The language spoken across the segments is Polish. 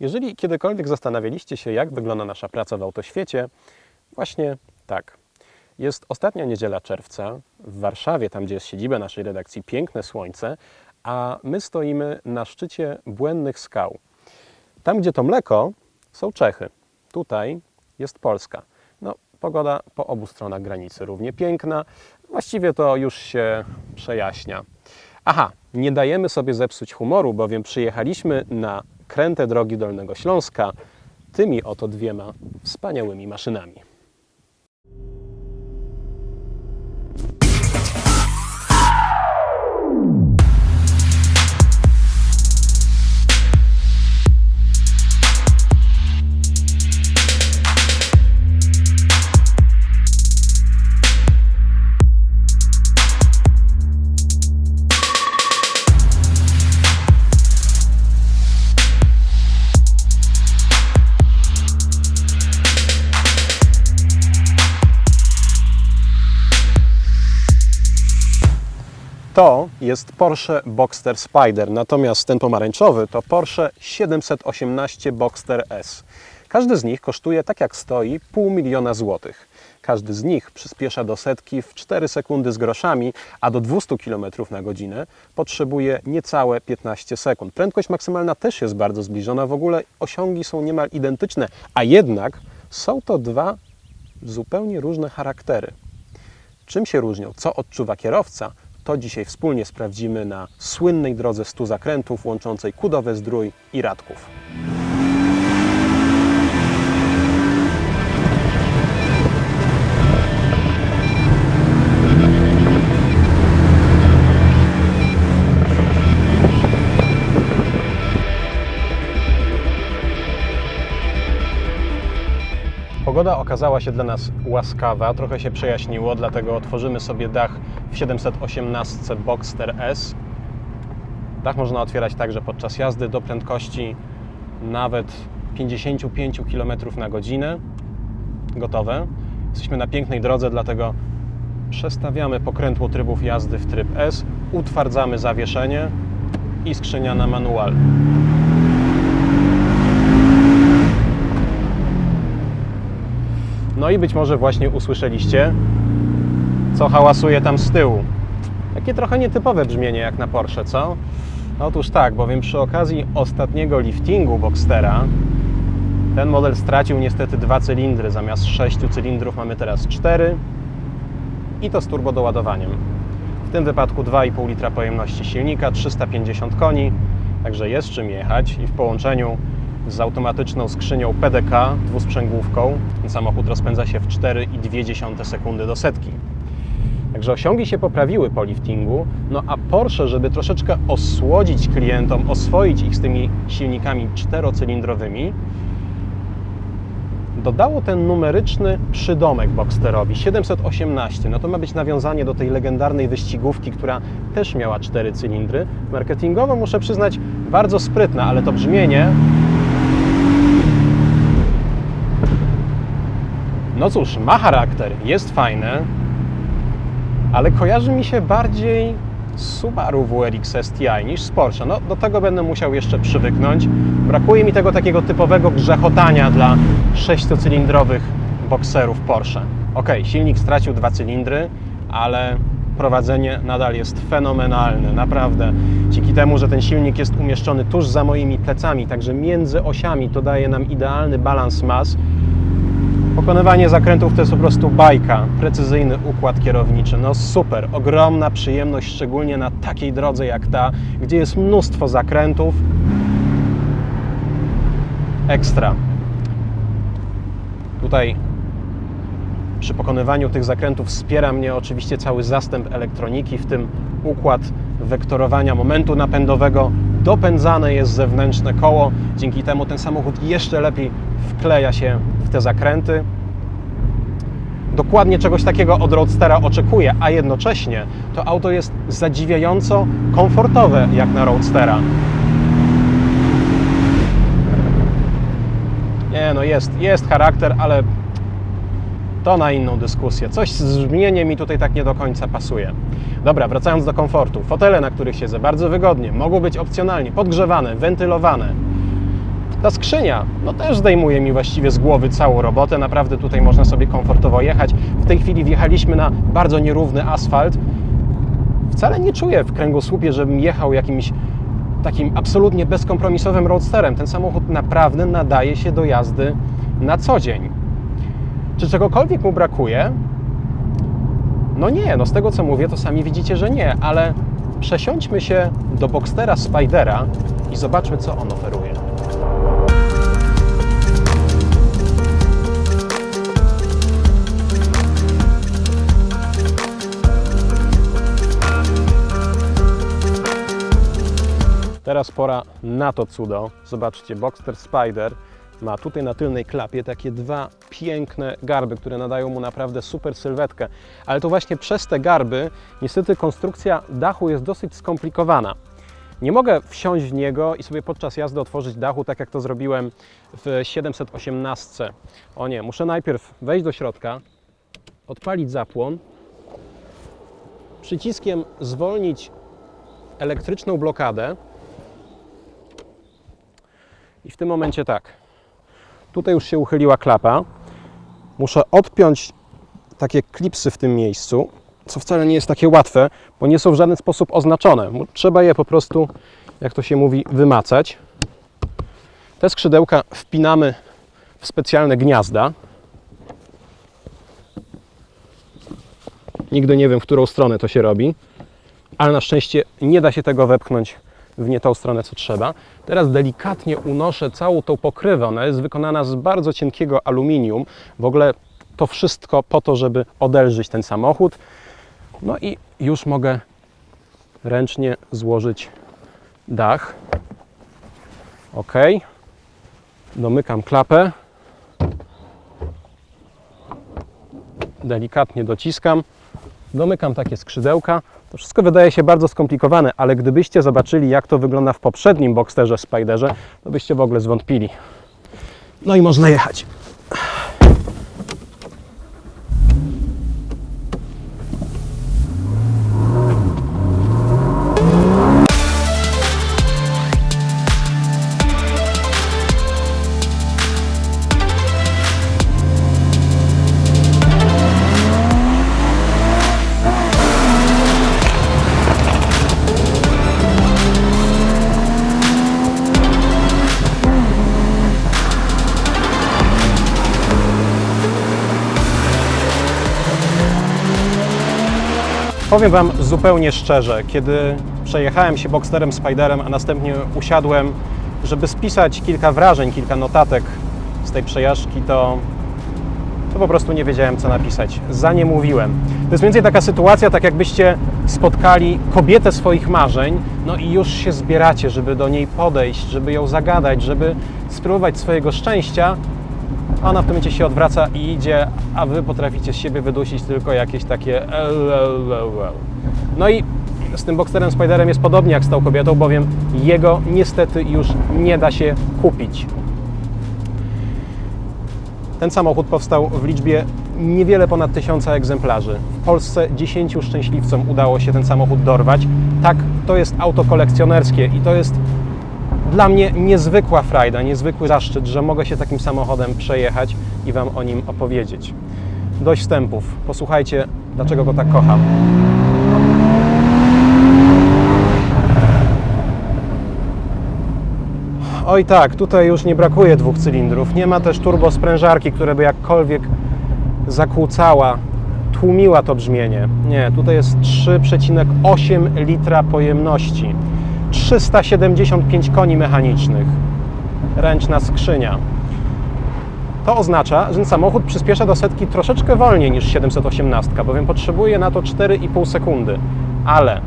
Jeżeli kiedykolwiek zastanawialiście się, jak wygląda nasza praca w autoświecie, właśnie tak. Jest ostatnia niedziela czerwca w Warszawie, tam gdzie jest siedziba naszej redakcji, piękne słońce, a my stoimy na szczycie błędnych skał. Tam, gdzie to mleko, są Czechy. Tutaj jest Polska. No, pogoda po obu stronach granicy równie piękna. Właściwie to już się przejaśnia. Aha, nie dajemy sobie zepsuć humoru, bowiem przyjechaliśmy na kręte drogi Dolnego Śląska tymi oto dwiema wspaniałymi maszynami. To jest Porsche Boxster Spider, natomiast ten pomarańczowy to Porsche 718 Boxster S. Każdy z nich kosztuje, tak jak stoi, pół miliona złotych. Każdy z nich przyspiesza do setki w 4 sekundy z groszami, a do 200 km na godzinę potrzebuje niecałe 15 sekund. Prędkość maksymalna też jest bardzo zbliżona, w ogóle osiągi są niemal identyczne, a jednak są to dwa zupełnie różne charaktery. Czym się różnią? Co odczuwa kierowca? To dzisiaj wspólnie sprawdzimy na słynnej drodze 100 zakrętów łączącej Kudowe Zdrój i Radków. Pogoda okazała się dla nas łaskawa, trochę się przejaśniło, dlatego otworzymy sobie dach w 718 Boxster S. Dach można otwierać także podczas jazdy do prędkości nawet 55 km na godzinę. Gotowe. Jesteśmy na pięknej drodze, dlatego przestawiamy pokrętło trybów jazdy w tryb S, utwardzamy zawieszenie i skrzynia na manual. No i być może właśnie usłyszeliście, co hałasuje tam z tyłu. Takie trochę nietypowe brzmienie jak na Porsche, co? Otóż tak, bowiem przy okazji ostatniego liftingu Boxstera ten model stracił niestety dwa cylindry. Zamiast sześciu cylindrów mamy teraz cztery i to z turbodoładowaniem. W tym wypadku 2,5 litra pojemności silnika, 350 koni, także jest czym jechać i w połączeniu z automatyczną skrzynią PDK dwusprzęgłówką ten samochód rozpędza się w 4,2 sekundy do setki. Także osiągi się poprawiły po liftingu, no a Porsche, żeby troszeczkę osłodzić klientom, oswoić ich z tymi silnikami czterocylindrowymi, dodało ten numeryczny przydomek Boxsterowi 718. No to ma być nawiązanie do tej legendarnej wyścigówki, która też miała cztery cylindry. Marketingowo muszę przyznać bardzo sprytne, ale to brzmienie no cóż, ma charakter, jest fajne, ale kojarzy mi się bardziej Subaru WRX STI niż z Porsche. No, do tego będę musiał jeszcze przywyknąć. Brakuje mi tego takiego typowego grzechotania dla sześciocylindrowych bokserów Porsche. Ok, silnik stracił dwa cylindry, ale prowadzenie nadal jest fenomenalne, naprawdę. Dzięki temu, że ten silnik jest umieszczony tuż za moimi plecami, także między osiami, to daje nam idealny balans mas. Pokonywanie zakrętów to jest po prostu bajka, precyzyjny układ kierowniczy. No super, ogromna przyjemność, szczególnie na takiej drodze jak ta, gdzie jest mnóstwo zakrętów. Ekstra. Tutaj przy pokonywaniu tych zakrętów wspiera mnie oczywiście cały zastęp elektroniki, w tym układ wektorowania momentu napędowego. Dopędzane jest zewnętrzne koło, dzięki temu ten samochód jeszcze lepiej wkleja się w te zakręty. Dokładnie czegoś takiego od Roadstera oczekuję, a jednocześnie to auto jest zadziwiająco komfortowe jak na Roadstera. Nie, no jest, jest charakter, ale to na inną dyskusję. Coś z brzmieniem mi tutaj tak nie do końca pasuje. Dobra, wracając do komfortu. Fotele, na których siedzę, bardzo wygodnie, mogą być opcjonalnie podgrzewane, wentylowane. Ta skrzynia, no też zdejmuje mi właściwie z głowy całą robotę. Naprawdę tutaj można sobie komfortowo jechać. W tej chwili wjechaliśmy na bardzo nierówny asfalt. Wcale nie czuję w kręgosłupie, żebym jechał jakimś takim absolutnie bezkompromisowym roadsterem. Ten samochód naprawdę nadaje się do jazdy na co dzień. Czy czegokolwiek mu brakuje? No nie, no z tego co mówię, to sami widzicie, że nie, ale przesiądźmy się do Boxstera Spidera i zobaczmy, co on oferuje. Teraz pora na to cudo. Zobaczcie, Boxster Spider ma tutaj na tylnej klapie takie dwa piękne garby, które nadają mu naprawdę super sylwetkę. Ale to właśnie przez te garby niestety konstrukcja dachu jest dosyć skomplikowana. Nie mogę wsiąść w niego i sobie podczas jazdy otworzyć dachu, tak jak to zrobiłem w 718. O nie, muszę najpierw wejść do środka, odpalić zapłon, przyciskiem zwolnić elektryczną blokadę i w tym momencie tak. Tutaj już się uchyliła klapa. Muszę odpiąć takie klipsy w tym miejscu, co wcale nie jest takie łatwe, bo nie są w żaden sposób oznaczone. Trzeba je po prostu, jak to się mówi, wymacać. Te skrzydełka wpinamy w specjalne gniazda. Nigdy nie wiem, w którą stronę to się robi, ale na szczęście nie da się tego wepchnąć w nie tą stronę, co trzeba. Teraz delikatnie unoszę całą tą pokrywę. Ona jest wykonana z bardzo cienkiego aluminium. W ogóle to wszystko po to, żeby odelżyć ten samochód. No i już mogę ręcznie złożyć dach. Ok. Domykam klapę. Delikatnie dociskam. Domykam takie skrzydełka. To wszystko wydaje się bardzo skomplikowane, ale gdybyście zobaczyli, jak to wygląda w poprzednim Boxsterze Spiderze, to byście w ogóle zwątpili. No i można jechać. Powiem Wam zupełnie szczerze, kiedy przejechałem się Boxsterem Spiderem, a następnie usiadłem, żeby spisać kilka wrażeń, kilka notatek z tej przejażdżki, to, to po prostu nie wiedziałem, co napisać. Za nie mówiłem. To jest więcej taka sytuacja, tak jakbyście spotkali kobietę swoich marzeń, no i już się zbieracie, żeby do niej podejść, żeby ją zagadać, żeby spróbować swojego szczęścia, ona w tym momencie się odwraca i idzie, a wy potraficie z siebie wydusić tylko jakieś takie. No i z tym Boxsterem Spiderem jest podobnie jak z tą kobietą, bowiem jego niestety już nie da się kupić. Ten samochód powstał w liczbie niewiele ponad tysiąca egzemplarzy. W Polsce 10 szczęśliwcom udało się ten samochód dorwać. Tak, to jest auto kolekcjonerskie i to jest dla mnie niezwykła frajda, niezwykły zaszczyt, że mogę się takim samochodem przejechać i Wam o nim opowiedzieć. Dość wstępów. Posłuchajcie, dlaczego go tak kocham. Oj tak, tutaj już nie brakuje dwóch cylindrów. Nie ma też turbosprężarki, która by jakkolwiek zakłócała, tłumiła to brzmienie. Nie, tutaj jest 3,8 litra pojemności. 375 koni mechanicznych. Ręczna skrzynia. To oznacza, że ten samochód przyspiesza do setki troszeczkę wolniej niż 718, bowiem potrzebuje na to 4,5 sekundy. Ale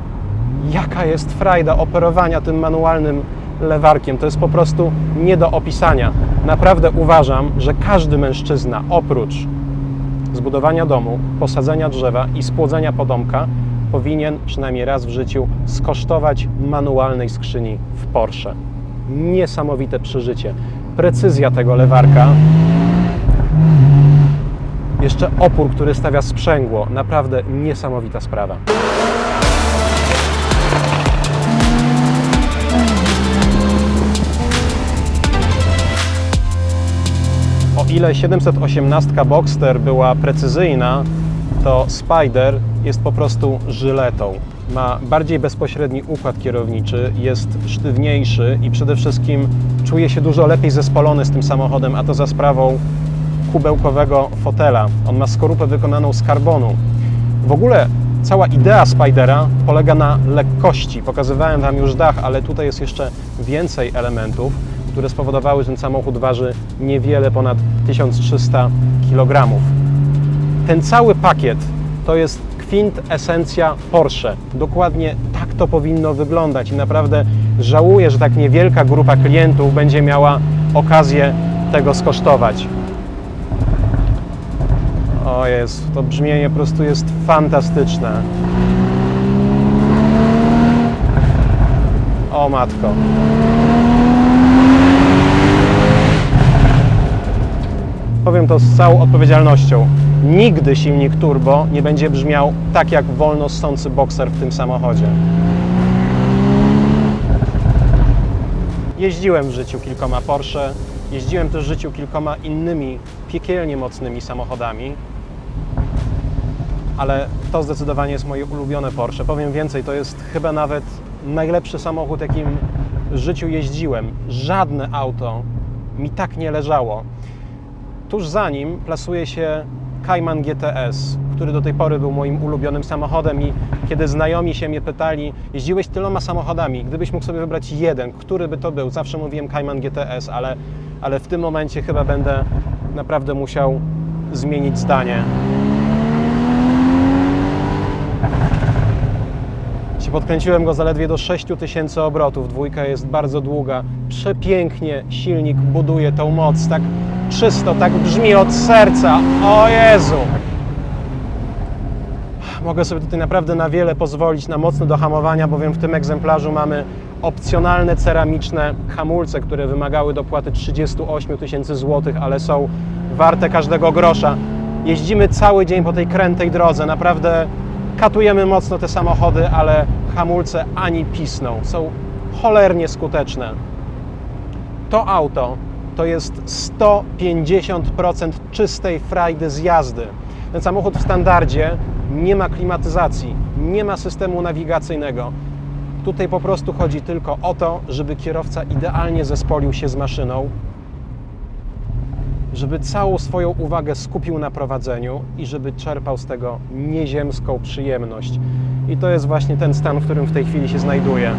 jaka jest frajda operowania tym manualnym lewarkiem? To jest po prostu nie do opisania. Naprawdę uważam, że każdy mężczyzna oprócz zbudowania domu, posadzenia drzewa i spłodzenia podomka powinien przynajmniej raz w życiu skosztować manualnej skrzyni w Porsche. Niesamowite przeżycie. Precyzja tego lewarka. Jeszcze opór, który stawia sprzęgło. Naprawdę niesamowita sprawa. ile 718 Boxster była precyzyjna, to Spider jest po prostu żyletą. Ma bardziej bezpośredni układ kierowniczy, jest sztywniejszy i przede wszystkim czuje się dużo lepiej zespolony z tym samochodem, a to za sprawą kubełkowego fotela. On ma skorupę wykonaną z karbonu. W ogóle cała idea Spidera polega na lekkości. Pokazywałem Wam już dach, ale tutaj jest jeszcze więcej elementów, które spowodowały, że ten samochód waży niewiele ponad 1300 kg. Ten cały pakiet to jest kwintesencja Porsche. Dokładnie tak to powinno wyglądać i naprawdę żałuję, że tak niewielka grupa klientów będzie miała okazję tego skosztować. O jest, to brzmienie po prostu jest fantastyczne. O matko. Powiem to z całą odpowiedzialnością. Nigdy silnik turbo nie będzie brzmiał tak jak wolno ssący bokser w tym samochodzie. Jeździłem w życiu kilkoma Porsche, jeździłem też w życiu kilkoma innymi piekielnie mocnymi samochodami, ale to zdecydowanie jest moje ulubione Porsche. Powiem więcej, to jest chyba nawet najlepszy samochód, jakim w życiu jeździłem. Żadne auto mi tak nie leżało. Tuż za nim plasuje się Cayman GTS, który do tej pory był moim ulubionym samochodem i kiedy znajomi się mnie pytali, jeździłeś tyloma samochodami, gdybyś mógł sobie wybrać jeden, który by to był? Zawsze mówiłem Cayman GTS, ale, ale w tym momencie chyba będę naprawdę musiał zmienić zdanie. Się Podkręciłem go zaledwie do 6000 obrotów. Dwójka jest bardzo długa. Przepięknie silnik buduje tą moc. Tak czysto, tak brzmi od serca. O Jezu! Mogę sobie tutaj naprawdę na wiele pozwolić, na mocne do hamowania, bowiem w tym egzemplarzu mamy opcjonalne ceramiczne hamulce, które wymagały dopłaty 38 tysięcy złotych, ale są warte każdego grosza. Jeździmy cały dzień po tej krętej drodze, naprawdę katujemy mocno te samochody, ale hamulce ani pisną. Są cholernie skuteczne. To auto to jest 150% czystej frajdy z jazdy. Ten samochód w standardzie nie ma klimatyzacji, nie ma systemu nawigacyjnego. Tutaj po prostu chodzi tylko o to, żeby kierowca idealnie zespolił się z maszyną, żeby całą swoją uwagę skupił na prowadzeniu i żeby czerpał z tego nieziemską przyjemność. I to jest właśnie ten stan, w którym w tej chwili się znajduję.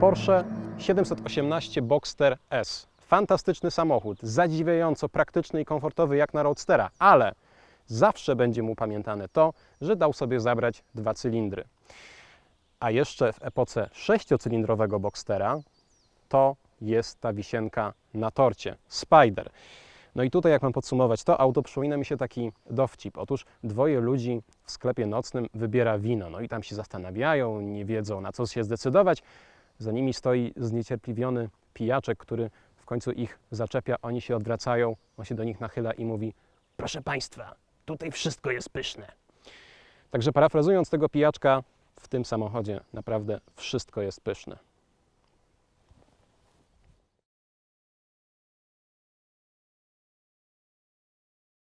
Porsche 718 Boxster S. Fantastyczny samochód, zadziwiająco praktyczny i komfortowy jak na Roadstera, ale zawsze będzie mu pamiętane to, że dał sobie zabrać dwa cylindry. A jeszcze w epoce sześciocylindrowego Boxstera to jest ta wisienka na torcie Spider. No i tutaj, jak mam podsumować to auto, przypomina mi się taki dowcip. Otóż dwoje ludzi w sklepie nocnym wybiera wino, no i tam się zastanawiają, nie wiedzą na co się zdecydować. Za nimi stoi zniecierpliwiony pijaczek, który w końcu ich zaczepia, oni się odwracają, on się do nich nachyla i mówi: Proszę Państwa, tutaj wszystko jest pyszne. Także parafrazując tego pijaczka, w tym samochodzie naprawdę wszystko jest pyszne.